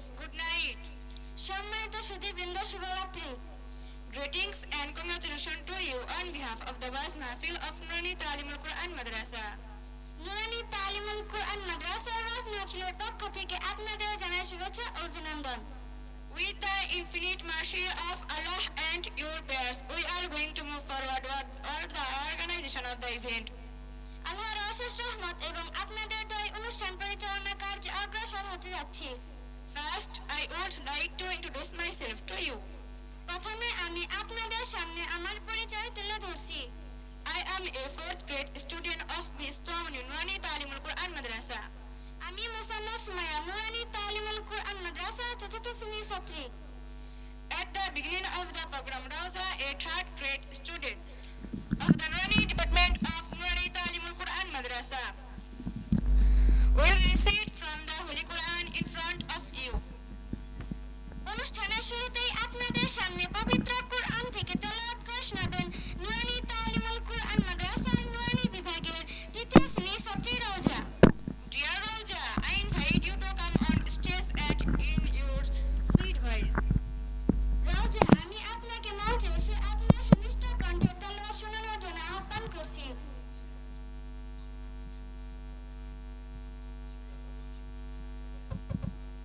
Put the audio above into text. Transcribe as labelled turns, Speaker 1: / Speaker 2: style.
Speaker 1: Is good night
Speaker 2: সম্মানিত সুদীপ বৃন্দ শুভরাত্রি।
Speaker 1: Greetings and congratulation to you on behalf of the ওয়াজ মাহফিল অফ নুরানি তালিমুল কোরআন মাদ্রাসা
Speaker 2: নুরানি তালিমুল কোরআন মাদ্রাসা ওয়াজ মাহফিলের পক্ষ থেকে আপনাদের জানাই শুভেচ্ছা ও অভিনন্দন।
Speaker 1: With the infinite mercy of Allah and your prayers, we are going to move forward with all the organization of the event.
Speaker 2: আল্লাহর রহমত এবং আপনাদের দয় অনুষ্ঠান পরিচালনা কার্য অগ্রসর হতে যাচ্ছে।
Speaker 1: First, I would like to introduce myself to you.
Speaker 2: প্রথমে আমি আপনাদের সামনে আমার পরিচয় তুলে ধরছি
Speaker 1: I am a fourth grade student of Wisdom Nurani Talimul Quran Madrasa.
Speaker 2: আমি মুসাম্মা সুমাইয়া নুরানি তালিমুল কোরআন মাদ্রাসা চতুর্থ শ্রেণির ছাত্রী
Speaker 1: At the beginning of the program, Rosa, a third grade student ভিডিওর শুরুতেই আপনাদের সামনে পবিত্র কোরআন থেকে তেলাওয়াত কোষ নেবেন নুরানি তালিমুল কোরআন মাদ্রাসা নুরানি বিভাগের দ্বিতীয় শ্রেণি ছাত্রী রোজা Dear Roja, I invite you
Speaker 2: to come on stage at in your sweet voice.